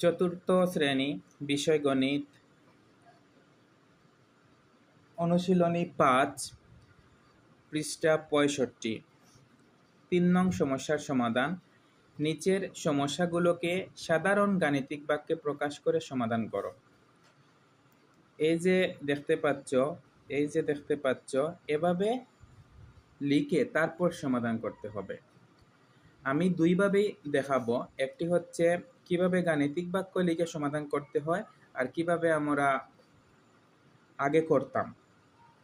চতুর্থ শ্রেণি, বিষয় গণিত, অনুশীলনী পাঁচ, পৃষ্ঠা পঁয়ষট্টি। তিন নং সমস্যার সমাধান। নিচের সমস্যাগুলোকে সাধারণ গাণিতিক বাক্যে প্রকাশ করে সমাধান করো। এই যে দেখতে পাচ্ছ, এই যে দেখতে পাচ্ছ, এভাবে লিখে তারপর সমাধান করতে হবে। আমি দুইভাবেই দেখাবো। একটি হচ্ছে কীভাবে গাণিতিক বাক্য লিখে সমাধান করতে হয় আর কীভাবে আমরা আগে করতাম।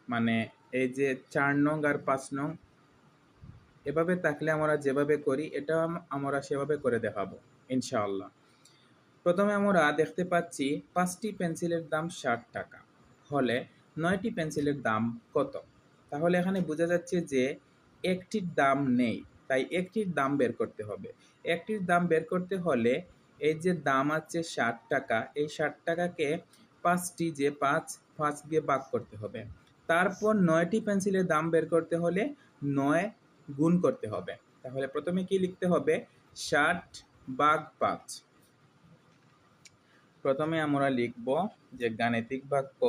মানে এই যে চার নং আর পাঁচ নং, এভাবে থাকলে আমরা যেভাবে করি এটা আমরা সেভাবে করে দেখাবো, ইনশাআল্লাহ। প্রথমে আমরা দেখতে পাচ্ছি পাঁচটি পেন্সিলের দাম ষাট টাকা, হলে নয়টি পেন্সিলের দাম কত? তাহলে এখানে বোঝা যাচ্ছে যে একটির দাম নেই, তাই একটির দাম বের করতে হবে। একটির দাম বের করতে হলে এই যে দাম আছে ষাট টাকা, এই ষাট টাকাকে পাঁচটি যে পাঁচ পাঁচ দিয়ে ভাগ করতে হবে। তারপর নয়টি পেন্সিলের দাম বের করতে হলে নয় গুণ করতে হবে। তাহলে প্রথমে কি লিখতে হবে? ষাট বাগ পাঁচ। প্রথমে আমরা লিখব যে গাণিতিক বাক্য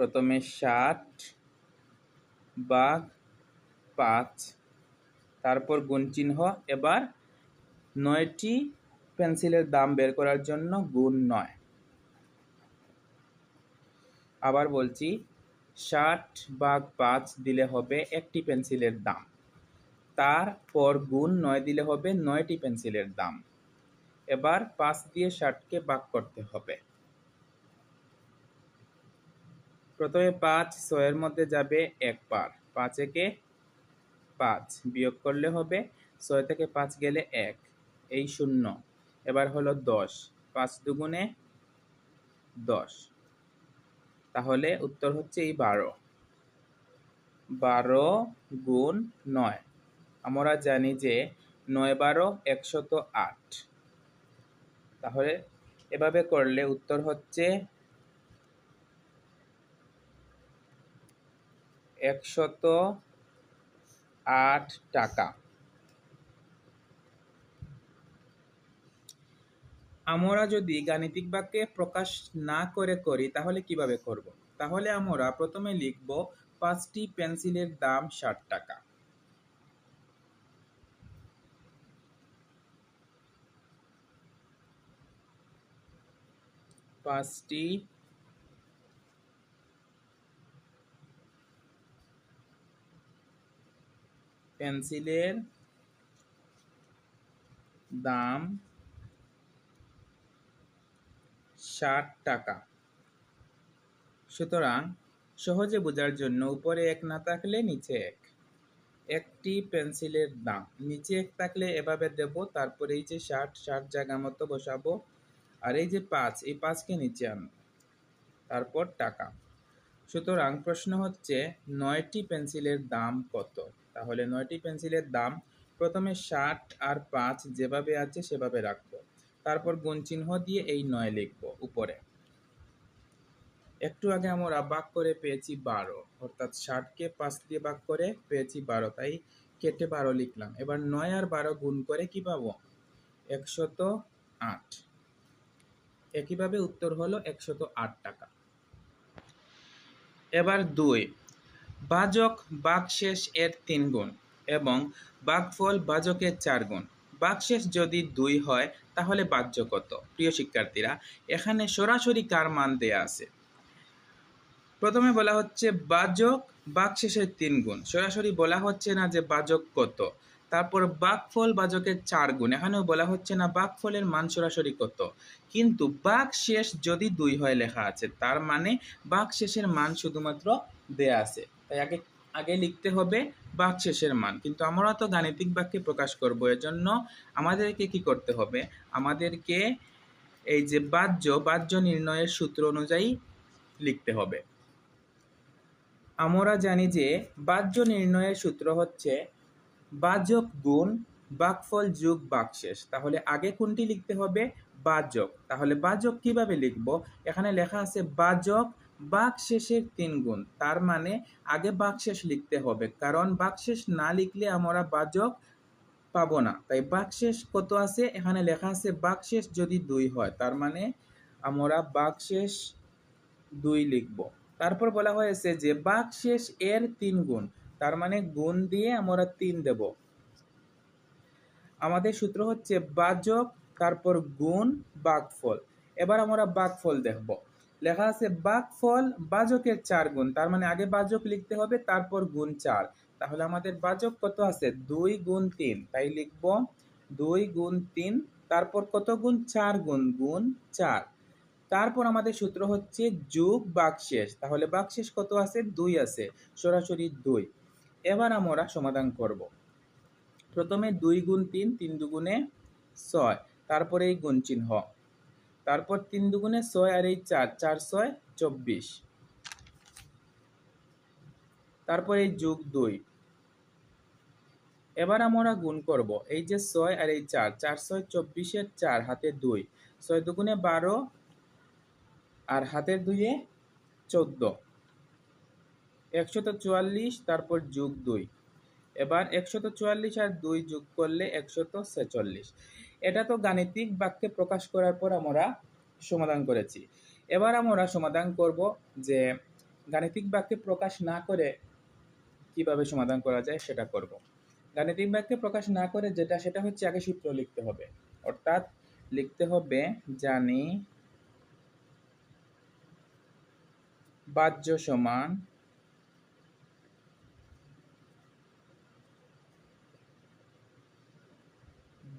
প্রথমে ষাট, বাঘ পাঁচ, তারপর গুণ চিহ্ন এবার নয়টি পেন্সিলের দাম বের করার জন্য গুণ নয়। আবার বলছি, ষাট, বাঘ পাঁচ দিলে হবে একটি পেন্সিলের দাম। তারপর গুণ নয় দিলে হবে নয়টি পেন্সিলের দাম। এবার পাঁচ দিয়ে ষাটকে বাক করতে হবে। প্রথমে পাঁচ, ছয়ের মধ্যে যাবে এক পার। পাঁচ একে পাঁচ বিয়োগ করলে হবে ছয় থেকে পাঁচ গেলে এক, এই শূন্য। এবার হলো দশ, পাঁচ দুগুণে দশ। তাহলে উত্তর হচ্ছে এই বারো। বারো গুণ নয়। আমরা জানি যে নয় বারো একশত আট। তাহলে এভাবে করলে উত্তর হচ্ছে একশত আট টাকা আমরা যদি গাণিতিক বাক্যে প্রকাশ না করে করি, তাহলে কীভাবে করব। তাহলে আমরা প্রথমে লিখব পাঁচটি পেন্সিলের দাম ষাট টাকা পাঁচটি পেন্সিলের দাম ষাট টাকা। সুতরাং সহজে বোঝার জন্য উপরে এক না থাকলে নিচে এক। একটি পেন্সিলের দাম। নিচে এক থাকলে এভাবে দেব, তারপরে এই যে ষাট ষাট জায়গা মতো বসাবো। আর এই যে পাঁচ, এই পাঁচকে নিচে আনব। তারপর টাকা। সুতরাং প্রশ্ন হচ্ছে, নয়টি পেন্সিলের দাম কত? তাহলে নয়টি পেন্সিলের দাম প্রথমে ষাট আর পাঁচ যেভাবে আছে সেভাবে রাখব। তারপর গুণ চিহ্ন দিয়ে এই নয় লিখব উপরে। একটু আগে আমরা বাক করে পেয়েছি বারো, অর্থাৎ ষাটকে পাঁচ দিয়ে বাক করে পেয়েছি বারো, তাই কেটে বারো লিখলাম। এবার নয় আর বারো গুণ করে কি পাবো? একশত আট। একইভাবে উত্তর হলো একশত আট টাকা। এবার দুই বাজক বাকশেষ এর তিন গুণ এবং বাঘফল বাজকের চার গুণ। বাকশেষ যদি দুই হয়, তাহলে বাহ্য কত? প্রিয় শিক্ষার্থীরা, এখানে সরাসরি কার মান দেয়া আছে? প্রথমে বলা হচ্ছে বাজক বাকশেষের তিন গুণ। সরাসরি বলা হচ্ছে না যে বাজক কত। তারপর বাকফল বাজকের চার গুণ। এখানেও বলা হচ্ছে না বাকফলের মান সরাসরি কত। কিন্তু বাক শেষ যদি দুই হয় লেখা আছে, তার মানে বাক শেষের মান শুধুমাত্র দেয়া আছে। তাই আগে আগে লিখতে হবে বাক শেষের মান। কিন্তু আমরা তো গাণিতিক বাক্যে প্রকাশ করব, এজন্য আমাদেরকে কি করতে হবে? আমাদেরকে এই যে বাহ্য বাহ্য নির্ণয়ের সূত্র অনুযায়ী লিখতে হবে। আমরা জানি যে বাহ্য নির্ণয়ের সূত্র হচ্ছে বাজক গুণ বাকফল যুগ বাকশেষ। তাহলে আগে কোনটি লিখতে হবে? বাজক তাহলে বাজক কীভাবে লিখব? এখানে লেখা আছে বাজক বাক শেষের তিন গুণ। তার মানে আগে বাক শেষ লিখতে হবে, কারণ বাক শেষ না লিখলে আমরা বাজক পাবো না। তাই বাক শেষ কত আছে? এখানে লেখা আছে বাক শেষ যদি দুই হয়, তার মানে আমরা বাক শেষ দুই লিখব। তারপর বলা হয়েছে যে বাক শেষ এর তিন গুণ, তার মানে গুণ দিয়ে আমরা তিন দেব। আমাদের সূত্র হচ্ছে বাজক তারপর গুণ বাঘফল এবার আমরা বাঘফল দেখব। লেখা আছে বাঘফল বাজকের চার গুণ। তার মানে আগে বাজক লিখতে হবে, তারপর গুণ চার। তাহলে আমাদের বাজক কত আছে? দুই গুণ তিন। তাই লিখব দুই গুণ তিন, তারপর কত গুণ? চার গুণ গুণ চার। তারপর আমাদের সূত্র হচ্ছে যোগ বাকশেষ। তাহলে বাকশেষ কত আছে? দুই আছে, সরাসরি দুই। এবার আমরা সমাধান করব। প্রথমে দুই গুণ তিন তিন দুগুণে ছয়। তারপরে এই গুণ চিহ্ন তারপর তিন দুগুণে ছয় আর এই চার চার ছয়, চব্বিশ। তারপর এই যোগ দুই। এবার আমরা গুণ করব, এই যে ছয় আর এই চার চার ছয় চব্বিশের চার, হাতে দুই। ছয় দুগুণে বারো আর হাতের দুইয়ে চোদ্দ। একশত চুয়াল্লিশ, তারপর যোগ দুই। এবার একশত চুয়াল্লিশ আর দুই যোগ করলে একশত ছেচল্লিশ। এটা তো গাণিতিক বাক্যে প্রকাশ করার পর আমরা সমাধান করেছি। এবার আমরা সমাধান করব যে গাণিতিক বাক্যে প্রকাশ না করে কীভাবে সমাধান করা যায় সেটা করব। গাণিতিক বাক্যে প্রকাশ না করে যেটা, সেটা হচ্ছে আগে সূত্র লিখতে হবে। অর্থাৎ লিখতে হবে জানি বাহ্য সমান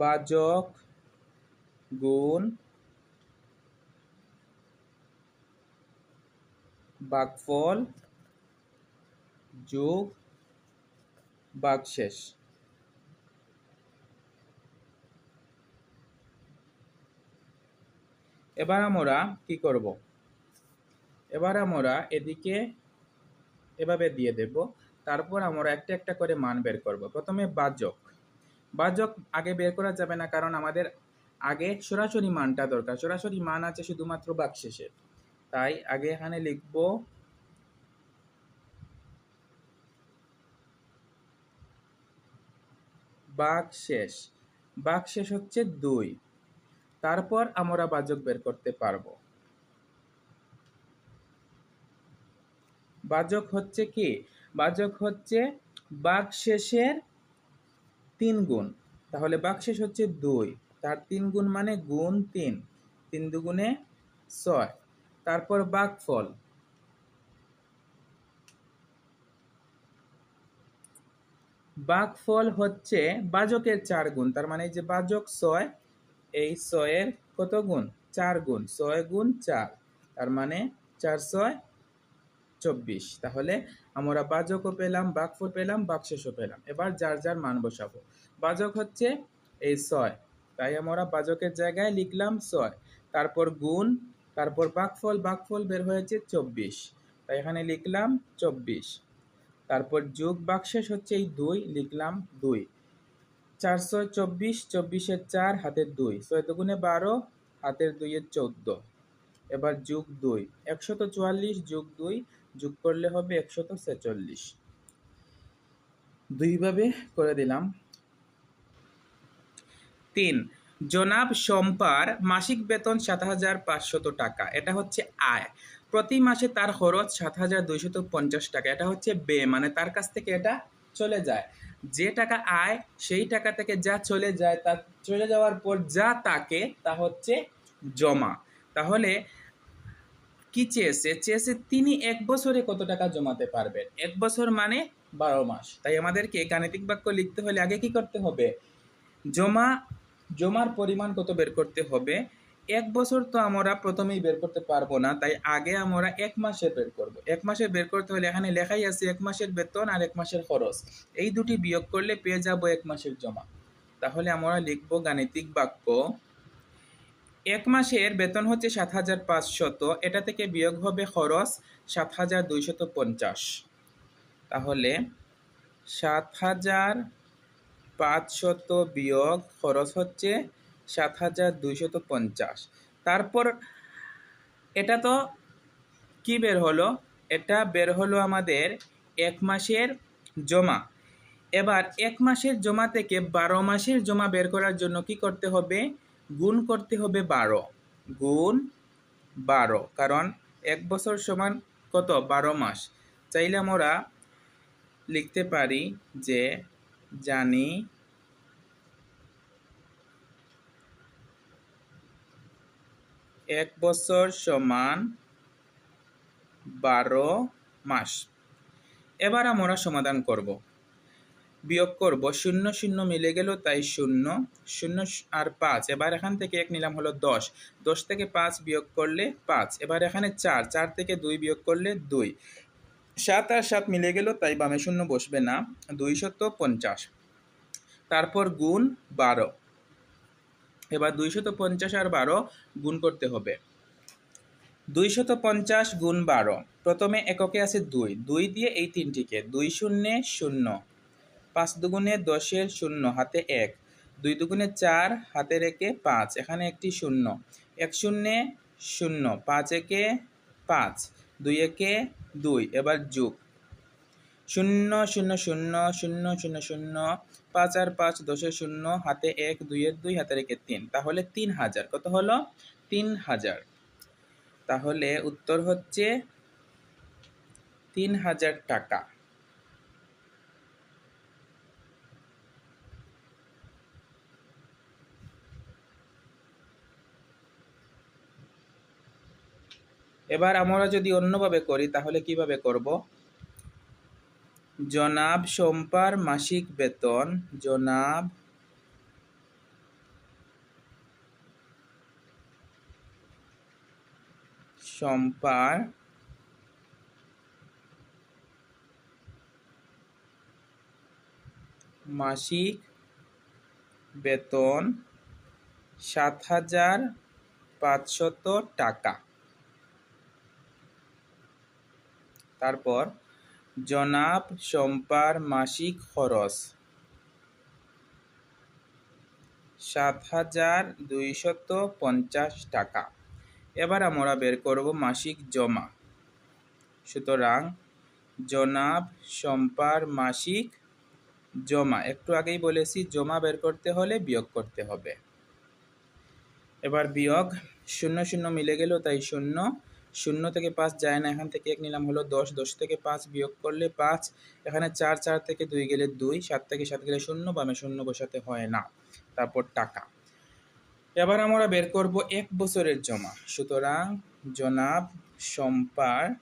বাজক গুণ বাকফল যোগ বাকশেষ। এবার আমরা কি করব? এবার আমরা এদিকে এভাবে দিয়ে দেব, তারপর আমরা একটা একটা করে মান বের করব। প্রথমে বাজক বাজক আগে বের করা যাবে না, কারণ আমাদের আগে সরাসরি মানটা দরকার। সরাসরি মান আছে শুধুমাত্র বাকশেষে তাই আগে এখানে লিখব বাকশেষ বাকশেষ হচ্ছে দুই। তারপর আমরা বাজক বের করতে পারব। বাজক হচ্ছে কি? বাজক হচ্ছে বাকশেষের তিন গুণ। তাহলে বাকশেষ হচ্ছে দুই। তার তিন গুণ মানে গুণ তিন। তিন দুগুণে ছয়। তারপর বাঘফল বাঘফল হচ্ছে বাজকের চার গুণ। তার মানে যে বাজক ছয়, এই ছয়ের কত গুণ? চার গুণ। ছয় গুণ চার। তার মানে চার ছয় চব্বিশ। তাহলে আমরা বাজকও পেলাম বাঘফল পেলাম, বাকশেষও পেলাম। এবার যার যার মান বসাবো। বাজক হচ্ছে এই ছয়। তাই আমরা বাজকের জায়গায় লিখলাম ছয়। তারপর গুণ, তারপর বাঘফল বাঘফল বের হয়েছে চব্বিশ। তাই এখানে লিখলাম চব্বিশ। তারপর যোগ বাকশেষ হচ্ছে এই দুই, লিখলাম দুই। চারশো চব্বিশ, চব্বিশের চার, হাতের দুই। ছয় দুগুণে বারো, হাতের দুইয়ের চোদ্দ। এবার যুগ দুই। একশত চুয়াল্লিশ যুগ দুই যোগ করলে হবে একশত ছেচল্লিশ। দুইভাবে করে দিলাম। তিন, জনাব সম্পার মাসিক বেতন সাত হাজার পাঁচশত টাকা। এটা হচ্ছে আয়। প্রতি মাসে তার খরচ সাত হাজার দুইশত পঞ্চাশ টাকা। এটা হচ্ছে বে মানে তার কাছ থেকে এটা চলে যায়। যে টাকা আয়, সেই টাকা থেকে যা চলে যায়, তা চলে যাওয়ার পর যা তাকে, তা হচ্ছে জমা। তাহলে কি চেয়েছে? চেয়েছে তিনি এক বছরে কত টাকা জমাতে পারবেন? এক বছর মানে বারো মাস। তাই আমাদেরকে গাণিতিক বাক্য লিখতে হলে আগে কি করতে হবে? জমা, জমার পরিমাণ কত বের করতে হবে? এক বছর তো আমরা প্রথমেই বের করতে পারব না, তাই আগে আমরা এক মাসে বের করব। এক মাসে বের করতে হলে এখানে লেখাই আছে এক মাসের বেতন আর এক মাসের খরচ। এই দুটি বিয়োগ করলে পেয়ে যাব এক মাসের জমা। তাহলে আমরা লিখব গাণিতিক বাক্য এক মাসের বেতন হচ্ছে সাত হাজার পাঁচশত, এটা থেকে বিয়োগ হবে খরচ সাত হাজার দুইশত পঞ্চাশ। তাহলে সাত হাজার পাঁচশত বিয়োগ খরচ হচ্ছে সাত হাজার দুইশত পঞ্চাশ। তারপর এটা তো কি বের হলো? এটা বের হলো আমাদের এক মাসের জমা। এবার এক মাসের জমা থেকে বারো মাসের জমা বের করার জন্য কি করতে হবে? গুণ করতে হবে বারো। গুণ বারো, কারণ এক বছর সমান কত? বারো মাস। চাইলে আমরা লিখতে পারি যে জানি এক বছর সমান বারো মাস। এবার আমরা সমাধান করব। বিয়োগ করব, শূন্য শূন্য মিলে গেল, তাই শূন্য শূন্য আর পাঁচ। এবার এখান থেকে এক নিলাম হলো দশ। দশ থেকে পাঁচ বিয়োগ করলে পাঁচ। এবার এখানে চার চার থেকে দুই বিয়োগ করলে দুই। সাত আর সাত মিলে গেল, তাই বামে শূন্য বসবে না দুইশত পঞ্চাশ। তারপর গুণ বারো। এবার দুইশত পঞ্চাশ আর বারো গুণ করতে হবে। দুইশত পঞ্চাশ গুণ বারো। প্রথমে এককে আছে দুই। দুই দিয়ে এই তিনটিকে, দুই শূন্যে শূন্য। পাঁচ দুগুণে দশের শূন্য, হাতে এক। দুই দুগুণে চার, হাতে রেখে পাঁচ। এখানে একটি শূন্য। এক শূন্যে শূন্য, পাঁচ একে পাঁচ, দুই একে দুই। এবার যুগ। শূন্য শূন্য শূন্য শূন্য শূন্য শূন্য, পাঁচ আর পাঁচ দশের শূন্য, হাতে এক দুইয়ের দুই, হাতে রেখে তিন। তাহলে তিন হাজার। কত হলো? তিন হাজার। তাহলে উত্তর হচ্ছে তিন হাজার টাকা। এবার আমরা যদি অন্যভাবে করি, তাহলে কীভাবে করব? জনাব সোমপার মাসিক বেতন, জনাব সম্পার মাসিক বেতন সাত হাজার পাঁচশত টাকা। তারপর, জনাব শম্পার মাসিক খরচ। সাত হাজার দুইশত পঞ্চাশ টাকা। এবার আমরা বের করব মাসিক জমা। সুতরাং, জনাব শম্পার মাসিক জমা। একটু আগেই বলেছি, জমা বের করতে হলে বিয়োগ করতে হবে। এবার বিয়োগ শূন্য শূন্য মিলে গেল, তাই শূন্য শূন্য থেকে পাঁচ যায় না, এখান থেকে এক নিলাম হলো দশ। দশ থেকে পাঁচ বিয়োগ করলে পাঁচ, এখানে চার চার থেকে দুই গেলে দুই, সাত থেকে সাত গেলে শূন্য, বামে শূন্য বসাতে হয় না। তারপর টাকা। এবার আমরা বের করব এক বছরের জমা। সুতরাং জনাব সম্পার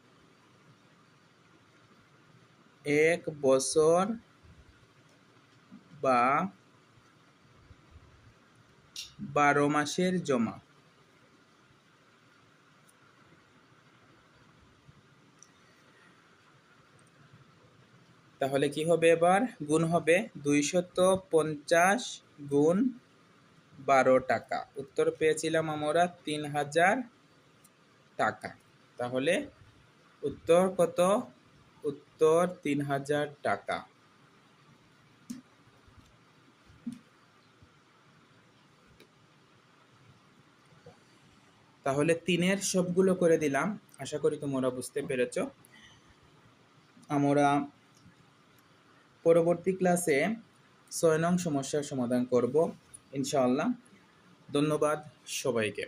এক বছর বা বারো মাসের জমা। তাহলে কি হবে এবার? গুণ হবে দুইশত পঞ্চাশ গুণ বারো টাকা। উত্তর পেয়েছিলাম আমরা তিন হাজার টাকা। তাহলে উত্তর কত? উত্তর তিন হাজার টাকা। তাহলে তিনের সবগুলো করে দিলাম। আশা করি তোমরা বুঝতে পেরেছ। আমরা পরবর্তী ক্লাসে ছয় নং সমস্যার সমাধান করব। ইনশাআল্লাহ। ধন্যবাদ সবাইকে।